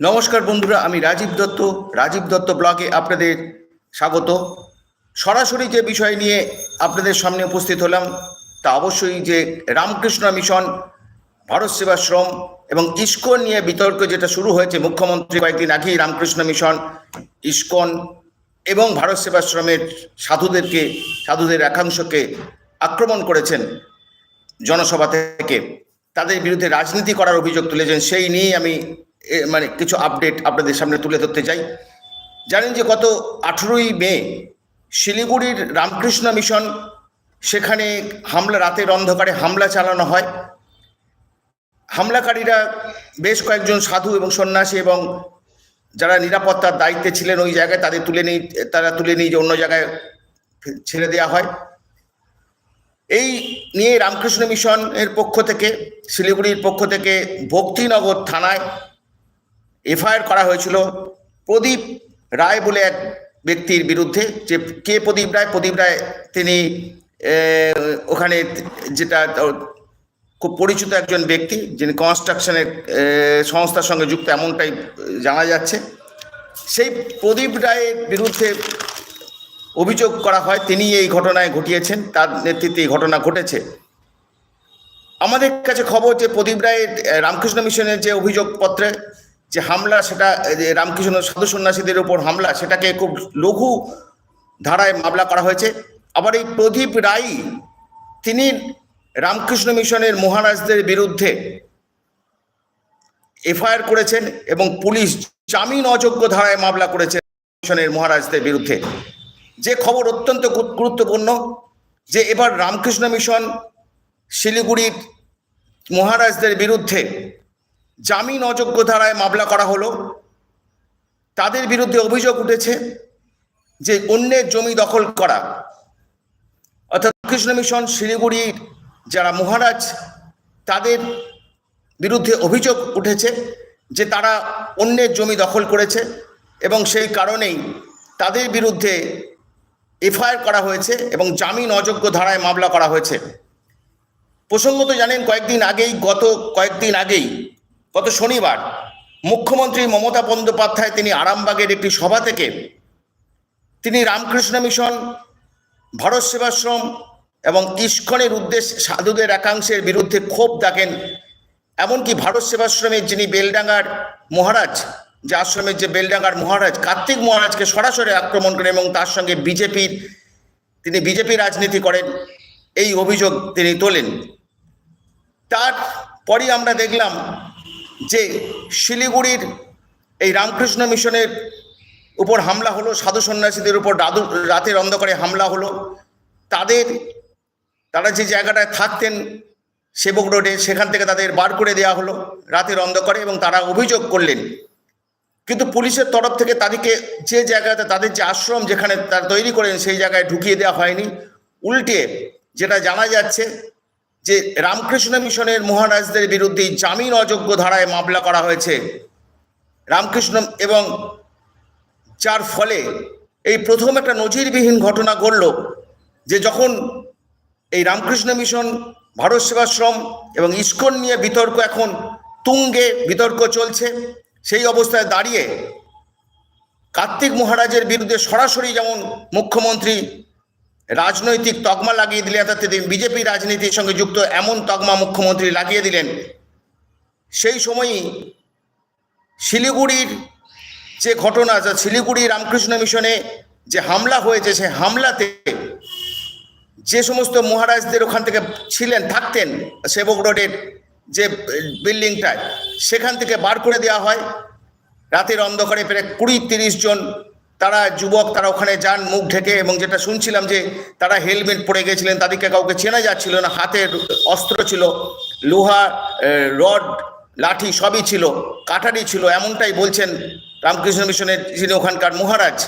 নমস্কার বন্ধুরা, আমি রাজীব দত্ত রাজীব দত্ত ব্লগে আপনাদের স্বাগত। সরাসরি যে বিষয় নিয়ে আপনাদের সামনে উপস্থিত হলাম, তা অবশ্যই যে রামকৃষ্ণ মিশন, ভারত সেবাশ্রম এবং ইস্কন নিয়ে বিতর্ক যেটা শুরু হয়েছে মুখ্যমন্ত্রী কয়েকদিন আগেই রামকৃষ্ণ মিশন, ইস্কন এবং ভারত সেবাশ্রমের সাধুদেরকে, সাধুদের একাংশকে আক্রমণ করেছেন জনসভা থেকে। তাদের বিরুদ্ধে রাজনীতি করার অভিযোগ তুলেছেন, সেই নিয়েই আমি মানে কিছু আপডেট আপনাদের সামনে তুলে ধরতে চাই। জানেন যে গত আঠেরোই মে শিলিগুড়ির রামকৃষ্ণ মিশন সেখানে হামলা, রাতের অন্ধকারে হামলা চালানো হয়। হামলাকারীরা বেশ কয়েকজন সাধু এবং সন্ন্যাসী এবং যারা নিরাপত্তার দায়িত্বে ছিলেন ওই জায়গায় তাদের তুলে নিয়ে, তারা তুলে নিয়ে যে অন্য জায়গায় ছেড়ে দেওয়া হয়। এই নিয়ে রামকৃষ্ণ মিশনের পক্ষ থেকে, শিলিগুড়ির পক্ষ থেকে ভক্তিনগর থানায় এফআইআর করা হয়েছিল। প্রদীপ রায় বলে এক ব্যক্তির বিরুদ্ধে যে কে প্রদীপ রায়? প্রদীপ রায় তিনি ওখানে যেটা খুব পরিচিত একজন ব্যক্তি যিনি কনস্ট্রাকশনের সংস্থার সঙ্গে যুক্ত, এমনটাই জানা যাচ্ছে। সেই প্রদীপ রায়ের বিরুদ্ধে অভিযোগ করা হয়, তিনি এই ঘটনায় ঘটিয়েছেন, তার নেতৃত্বে এই ঘটনা ঘটেছে। আমাদের কাছে খবর যে প্রদীপ রায়ের রামকৃষ্ণ মিশনের যে অভিযোগপত্রে যে হামলা সেটা রামকৃষ্ণ সাধু সন্ন্যাসীদের উপর হামলা, সেটাকে খুব লঘু ধারায় মামলা করা হয়েছে। আবার এই প্রদীপ রায় তিনি রামকৃষ্ণ মিশনের মহারাজদের বিরুদ্ধে এফআইআর করেছেন এবং পুলিশ জামিন অযোগ্য ধারায় মামলা করেছে মিশনের মহারাজদের বিরুদ্ধে। যে খবর অত্যন্ত গুরুত্বপূর্ণ, যে এবার রামকৃষ্ণ মিশন শিলিগুড়ির মহারাজদের বিরুদ্ধে জামিন অযোগ্য ধারায় মামলা করা হলো। তাদের বিরুদ্ধে অভিযোগ উঠেছে যে অন্যের জমি দখল করা। অর্থাৎ কৃষ্ণ মিশন শিলিগুড়ির যারা মহারাজ, তাদের বিরুদ্ধে অভিযোগ উঠেছে যে তারা অন্যের জমি দখল করেছে এবং সেই কারণেই তাদের বিরুদ্ধে এফআইআর করা হয়েছে এবং জামিন অযোগ্য ধারায় মামলা করা হয়েছে। প্রসঙ্গত জানেন, কয়েকদিন আগেই, গত কয়েকদিন আগেই গত শনিবার মুখ্যমন্ত্রী মমতা বন্দ্যোপাধ্যায় তিনি আরামবাগের একটি সভা থেকে তিনি রামকৃষ্ণ মিশন, ভারত সেবাশ্রম এবং ইস্কনের উদ্দেশ্যে সাধুদের একাংশের বিরুদ্ধে ক্ষোভ দেখেন। এমনকি ভারত সেবাশ্রমের যিনি বেলডাঙ্গার মহারাজ, যে আশ্রমের যে বেলডাঙ্গার মহারাজ, কার্তিক মহারাজকে সরাসরি আক্রমণ করেন এবং তার সঙ্গে বিজেপির, তিনি বিজেপি রাজনীতি করেন, এই অভিযোগ তিনি তোলেন। তারপরই আমরা দেখলাম যে শিলিগুড়ির এই রামকৃষ্ণ মিশনের উপর হামলা হলো, সাধু সন্ন্যাসীদের উপর দাদু, রাতের অন্ধকারে হামলা হলো, তাদের, তারা যে জায়গাটায় থাকতেন সেবক রোডে, সেখান থেকে তাদের বার করে দেওয়া হলো রাতের অন্ধকারে এবং তারা অভিযোগ করলেন। কিন্তু পুলিশের তরফ থেকে তাদেরকে যে জায়গাতে, তাদের যে আশ্রম যেখানে তারা তৈরি করেন, সেই জায়গায় ঢুকিয়ে দেওয়া হয়নি। উল্টে যেটা জানা যাচ্ছে যে রামকৃষ্ণ মিশনের মহারাজদের বিরুদ্ধে জামিন অযোগ্য ধারায় মামলা করা হয়েছে। রামকৃষ্ণ এবং যার ফলে এই প্রথম একটা নজিরবিহীন ঘটনা ঘটল যে যখন এই রামকৃষ্ণ মিশন, ভারত সেবাশ্রম এবং ইস্কন নিয়ে বিতর্ক এখন তুঙ্গে বিতর্ক চলছে। সেই অবস্থায় দাঁড়িয়ে কার্তিক মহারাজের বিরুদ্ধে সরাসরি যেমন মুখ্যমন্ত্রী রাজনৈতিক তকমা লাগিয়ে দিলেন অর্থাৎ তিনি বিজেপি রাজনীতির সঙ্গে যুক্ত, এমন তকমা মুখ্যমন্ত্রী লাগিয়ে দিলেন। সেই সময়ই শিলিগুড়ির যে ঘটনা যা শিলিগুড়ি রামকৃষ্ণ মিশনে যে হামলা হয়েছে, সেই হামলাতে যে সমস্ত মহারাজদের ওখান থেকে ছিলেন, থাকতেন সেবক রোডের যে বিল্ডিংটায় সেখান থেকে বার করে দেওয়া হয়। রাতের অন্ধকারে প্রায় কুড়ি তিরিশ জন তারা যুবক, তারা ওখানে যান, মুখ ঢেকে এবং যেটা শুনছিলাম যে তারা হেলমেট পরে গেছিলেন, তাদেরকে কাউকে চেনা যাচ্ছিল না, হাতে অস্ত্র ছিল, লোহা রড, লাঠি সবই ছিল, কাটারি ছিল, এমনটাই বলছেন রামকৃষ্ণ মিশনের যিনি ওখানকার মহারাজ।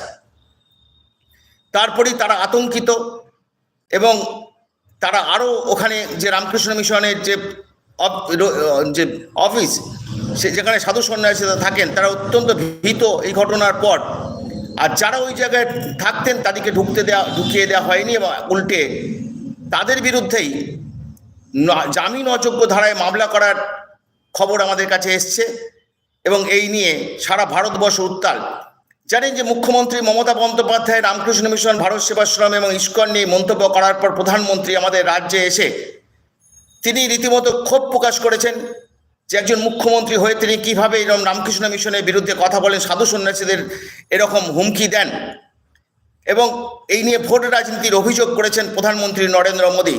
তারপরেই তারা আতঙ্কিত এবং তারা আরও ওখানে যে রামকৃষ্ণ মিশনের যে যে অফিস, সে যেখানে সাধু সন্ন্যাসীরা থাকেন, তারা অত্যন্ত ভীত এই ঘটনার পর। আর যারা ওই জায়গায় থাকতেন তাদেরকে ঢুকতে দেওয়া ঢুকিয়ে দেওয়া হয়নি এবং উল্টে। তাদের বিরুদ্ধেই জামিন অযোগ্য ধারায় মামলা করার খবর আমাদের কাছে এসছে এবং এই নিয়ে সারা ভারতবর্ষ উত্তাল। জানেন যে মুখ্যমন্ত্রী মমতা বন্দ্যোপাধ্যায়, রামকৃষ্ণ মিশন, ভারত সেবাশ্রম এবং ইস্কন নিয়ে মন্তব্য করার পর প্রধানমন্ত্রী আমাদের রাজ্যে এসে তিনি রীতিমতো ক্ষোভ প্রকাশ করেছেন। যে একজন মুখ্যমন্ত্রী হয়ে তিনি কীভাবে এরকম রামকৃষ্ণ মিশনের বিরুদ্ধে কথা বলেন, সাধু সন্ন্যাসীদের এরকম হুমকি দেন। এবং এই নিয়ে ভোট রাজনীতির অভিযোগ করেছেন প্রধানমন্ত্রী নরেন্দ্র মোদী।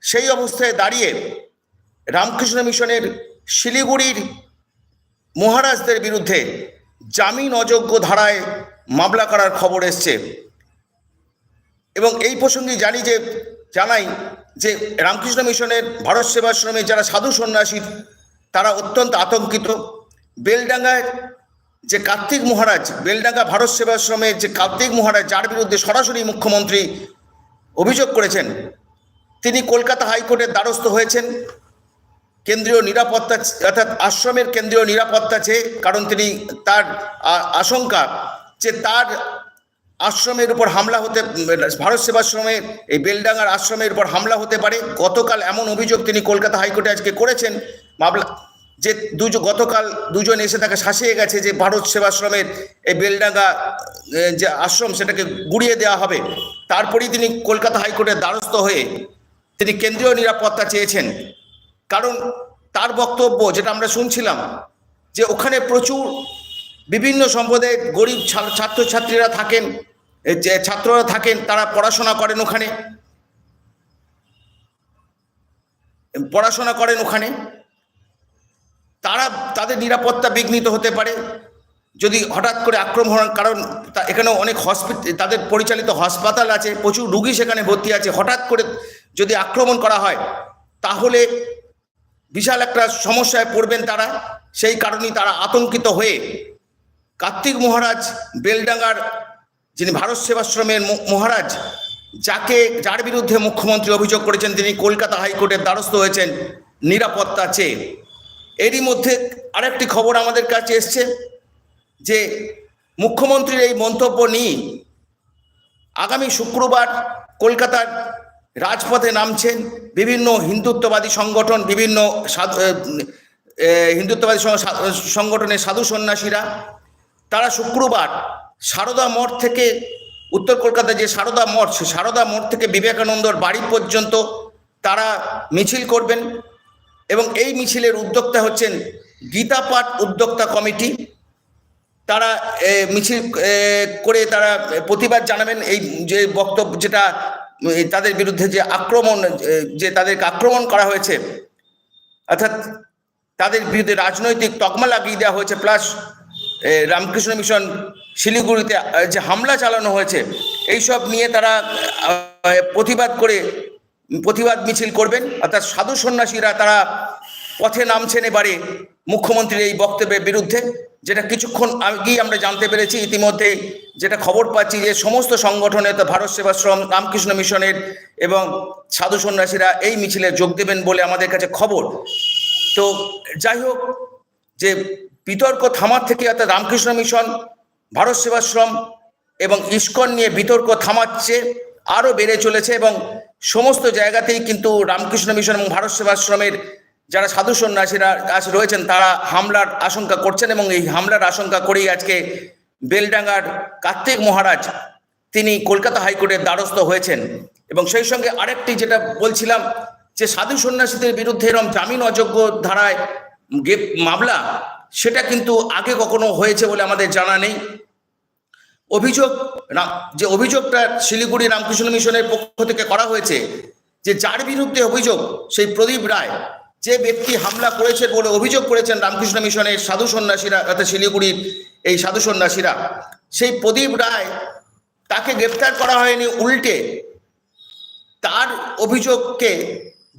সেই অবস্থায় দাঁড়িয়ে রামকৃষ্ণ মিশনের শিলিগুড়ির মহারাজদের বিরুদ্ধে জামিন অযোগ্য ধারায় মামলা করার খবর এসছে। এবং এই প্রসঙ্গে জানি যে, জানাই যে রামকৃষ্ণ মিশনের ভারত সেবাশ্রমে যারা সাধু সন্ন্যাসী তারা অত্যন্ত আতঙ্কিত। বেলডাঙ্গায় যে কার্তিক মহারাজ, বেলডাঙ্গা ভারত সেবাশ্রমের যে কার্তিক মহারাজ, যার বিরুদ্ধে সরাসরি মুখ্যমন্ত্রী অভিযোগ করেছেন, তিনি কলকাতা হাইকোর্টের দ্বারস্থ হয়েছেন। কেন্দ্রীয় নিরাপত্তা অর্থাৎ আশ্রমের কেন্দ্রীয় নিরাপত্তা চেয়ে, কারণ তিনি তার আশঙ্কা যে তার আশ্রমের উপর হামলা হতে, ভারত সেবাশ্রমে, এই বেলডাঙ্গার আশ্রমের উপর হামলা হতে পারে। গতকাল এমন অভিযোগ তিনি কলকাতা হাইকোর্টে আজকে করেছেন মামলা, যে দুজন গতকাল দুজন এসে তাকে শাসিয়ে গেছে যে ভারত সেবাশ্রমের এই বেলডাঙ্গা যে আশ্রম সেটাকে গুড়িয়ে দেওয়া হবে। তারপরেই তিনি কলকাতা হাইকোর্টের দ্বারস্থ হয়ে তিনি কেন্দ্রীয় নিরাপত্তা চেয়েছেন। কারণ তার বক্তব্য যেটা আমরা শুনছিলাম, যে ওখানে প্রচুর বিভিন্ন সম্প্রদায়ের গরিব ছাত্রছাত্রীরা থাকেন যে ছাত্ররা থাকেন, তারা পড়াশোনা করেন ওখানে। পড়াশোনা করেন ওখানে। তারা তাদের নিরাপত্তা বিঘ্নিত হতে পারে। যদি হঠাৎ করে আক্রমণ কারণ, তা- এখানে অনেক হসপিটাল তাদের পরিচালিত হাসপাতাল আছে, প্রচুর রুগী সেখানে ভর্তি আছে। হঠাৎ করে যদি আক্রমণ করা হয়, তাহলে বিশাল একটা সমস্যায় পড়বেন তারা। সেই কারণেই তারা আতঙ্কিত হয়ে কার্তিক মহারাজ বেলডাঙ্গার যিনি ভারত সেবাশ্রমের মহারাজ, যাকে, যার বিরুদ্ধে মুখ্যমন্ত্রী অভিযোগ করেছেন, তিনি কলকাতা হাইকোর্টের দ্বারস্থ হয়েছেন নিরাপত্তা চেয়ে। এরই মধ্যে আরেকটি খবর আমাদের কাছে এসছে যে মুখ্যমন্ত্রীর এই মন্তব্য নিয়ে আগামী শুক্রবার কলকাতার রাজপথে নামছেন বিভিন্ন হিন্দুত্ববাদী সংগঠন, বিভিন্ন হিন্দুত্ববাদী সংগঠনের সাধু সন্ন্যাসীরা। তারা শুক্রবার সারদা মঠ থেকে উত্তর কলকাতায় যে সারদা মঠ, সে সারদা মঠ থেকে বিবেকানন্দর বাড়ি পর্যন্ত তারা মিছিল করবেন। এবং এই মিছিলের উদ্যোক্তা হচ্ছেন গীতা পাঠ উদ্যোক্তা কমিটি। তারা মিছিল করে তারা প্রতিবাদ জানাবেন এই যে বক্তব্য, যেটা তাদের বিরুদ্ধে যে আক্রমণ যে তাদেরকে আক্রমণ করা হয়েছে, অর্থাৎ তাদের বিরুদ্ধে রাজনৈতিক তকমা লাগিয়ে দেওয়া হয়েছে, প্লাস রামকৃষ্ণ মিশন শিলিগুড়িতে যে হামলা চালানো হয়েছে, এইসব নিয়ে তারা প্রতিবাদ করে প্রতিবাদ মিছিল করবেন, অর্থাৎ সাধু সন্ন্যাসীরা তারা পথে নামছেন এবারে মুখ্যমন্ত্রীর এই বক্তব্যের বিরুদ্ধে, যেটা কিছুক্ষণ আগেই আমরা জানতে পেরেছি, ইতিমধ্যে যেটা খবর পাচ্ছি যে সমস্ত সংগঠনের ভারত সেবাশ্রম, রামকৃষ্ণ মিশনের এবং সাধু সন্ন্যাসীরা এই মিছিলে যোগ দেবেন বলে আমাদের কাছে খবর। তো যাই হোক, যে বিতর্ক থামার থেকে অর্থাৎ রামকৃষ্ণ মিশন, ভারত সেবাশ্রম এবং ইস্কন নিয়ে বিতর্ক থামাচ্ছে আরও বেড়ে চলেছে এবং সমস্ত জায়গাতেই কিন্তু রামকৃষ্ণ মিশন এবং ভারত সেবাশ্রমের যারা সাধু সন্ন্যাসীরা আজ রয়েছেন, তারা হামলার আশঙ্কা করছেন এবং এই হামলার আশঙ্কা করেই আজকে বেলডাঙ্গার কার্তিক মহারাজ তিনি কলকাতা হাইকোর্টের দ্বারস্থ হয়েছেন। এবং সেই সঙ্গে আরেকটি যেটা বলছিলাম যে সাধু সন্ন্যাসীদের বিরুদ্ধে এরম জামিন অযোগ্য ধারায় মামলা, সেটা কিন্তু আগে কখনো হয়েছে বলে আমাদের জানা নেই। অভিযোগ যে অভিযোগটা শিলিগুড়ি রামকৃষ্ণ মিশনের পক্ষ থেকে করা হয়েছে, যে যার বিরুদ্ধে অভিযোগ, সেই প্রদীপ রায়, যে ব্যক্তি হামলা করেছে বলে অভিযোগ করেছেন রামকৃষ্ণ মিশনের সাধু সন্ন্যাসীরা অর্থাৎ শিলিগুড়ির এই সাধু সন্ন্যাসীরা, সেই প্রদীপ রায় তাকে গ্রেপ্তার করা হয়নি উল্টে। তার অভিযোগকে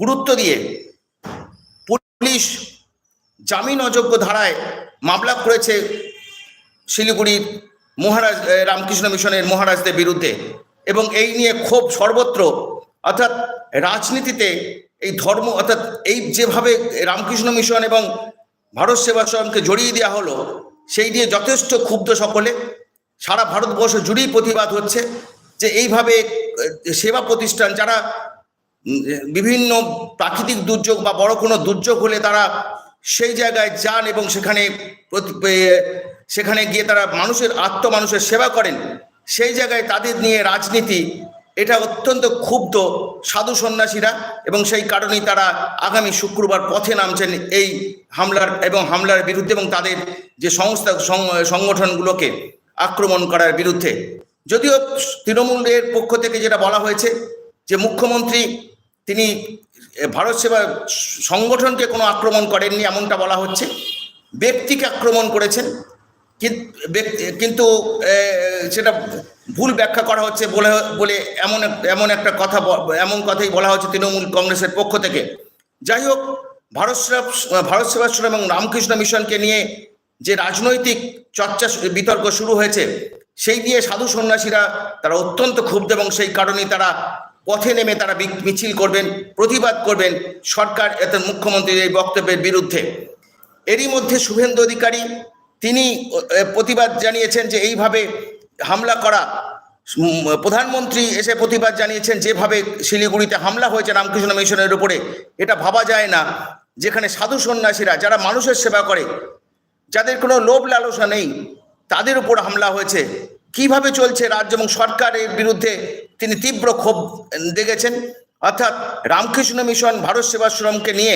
গুরুত্ব দিয়ে পুলিশ জামিন অযোগ্য ধারায় মামলা করেছে শিলিগুড়ির মহারাজ রামকৃষ্ণ মিশনের মহারাজদের বিরুদ্ধে। এবং এই নিয়ে ক্ষোভ সর্বত্র। অর্থাৎ রাজনীতিতে এই ধর্ম, অর্থাৎ এই যেভাবে রামকৃষ্ণ মিশন এবং ভারত সেবাশ্রমকে জড়িয়ে দেওয়া হলো, সেই নিয়ে যথেষ্ট ক্ষুব্ধ সকলে। সারা ভারতবর্ষ জুড়েই প্রতিবাদ হচ্ছে যে এইভাবে সেবা প্রতিষ্ঠান, যারা বিভিন্ন প্রাকৃতিক দুর্যোগ বা বড় কোনো দুর্যোগ হলে তারা সেই জায়গায় যান এবং সেখানে সেখানে গিয়ে তারা মানুষের আত্ম মানুষের সেবা করেন। সেই জায়গায় তাদের নিয়ে রাজনীতি, এটা অত্যন্ত ক্ষুব্ধ সাধু সন্ন্যাসীরা এবং সেই কারণেই তারা আগামী শুক্রবার পথে নামছেন এই হামলার এবং হামলার বিরুদ্ধে এবং তাদের যে সংস্থা সংগঠনগুলোকে আক্রমণ করার বিরুদ্ধে। যদিও তৃণমূলের পক্ষ থেকে যেটা বলা হয়েছে যে মুখ্যমন্ত্রী, তিনি ভারত সেবা সংগঠনকে কোনো আক্রমণ করেননি এমনটা বলা হচ্ছে। ব্যক্তিকে আক্রমণ করেছেন। কিন্তু সেটা ভুল ব্যাখ্যা করা হচ্ছে বলে বলে এমন এমন একটা কথা এমন কথাই বলা হচ্ছে তৃণমূল কংগ্রেসের পক্ষ থেকে। যাই হোক, ভারত ভারত সেবাশ্রম এবং রামকৃষ্ণ মিশনকে নিয়ে যে রাজনৈতিক চর্চা বিতর্ক শুরু হয়েছে, সেই দিয়ে সাধু সন্ন্যাসীরা তারা অত্যন্ত ক্ষুব্ধ এবং সেই কারণেই তারা পথে নেমে তারা মিছিল করবেন, প্রতিবাদ করবেন সরকার এত মুখ্যমন্ত্রীর এই বক্তব্যের বিরুদ্ধে। এরই মধ্যে শুভেন্দু অধিকারী তিনি প্রতিবাদ জানিয়েছেন যে এইভাবে হামলা করা প্রধানমন্ত্রী এসে প্রতিবাদ জানিয়েছেন যেভাবে শিলিগুড়িতে হামলা হয়েছে রামকৃষ্ণ মিশনের উপরে, এটা ভাবা যায় না। যেখানে সাধু সন্ন্যাসীরা, যারা মানুষের সেবা করে, যাদের কোনো লোভ লালসা নেই, তাদের উপর হামলা হয়েছে। কীভাবে চলছে রাজ্য এবং সরকারের বিরুদ্ধে তিনি তীব্র ক্ষোভ দেখেছেন অর্থাৎ রামকৃষ্ণ মিশন ভারত সেবাশ্রমকে নিয়ে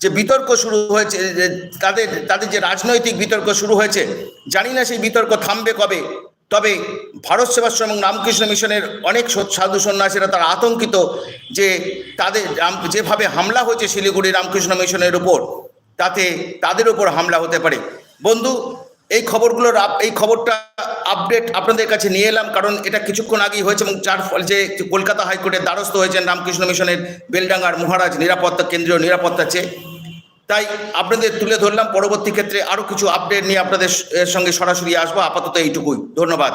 যে বিতর্ক শুরু হয়েছে তাদের তাদের যে রাজনৈতিক বিতর্ক শুরু হয়েছে, জানি না সেই বিতর্ক থামবে কবে, তবে ভারত সেবাশ্রম এবং রামকৃষ্ণ মিশনের অনেক সাধু সন্ন্যাসীরা তারা আতঙ্কিত যে তাদের যেভাবে হামলা হয়েছে শিলিগুড়ি রামকৃষ্ণ মিশনের উপর, তাতে তাদের উপর হামলা হতে পারে। বন্ধু, এই খবরগুলোর এই খবরটা আপডেট আপনাদের কাছে নিয়ে এলাম, কারণ এটা কিছুক্ষণ আগেই হয়েছে এবং যার ফল যে কলকাতা হাইকোর্টের দ্বারস্থ হয়েছেন রামকৃষ্ণ মিশনের বেলডাঙ্গার মহারাজ, নিরাপত্তা, কেন্দ্রীয় নিরাপত্তা চেয়ে তাই আপনাদের তুলে ধরলাম। পরবর্তী ক্ষেত্রে আরও কিছু আপডেট নিয়ে আপনাদের সঙ্গে সরাসরি আসব। আপাতত এইটুকুই। ধন্যবাদ।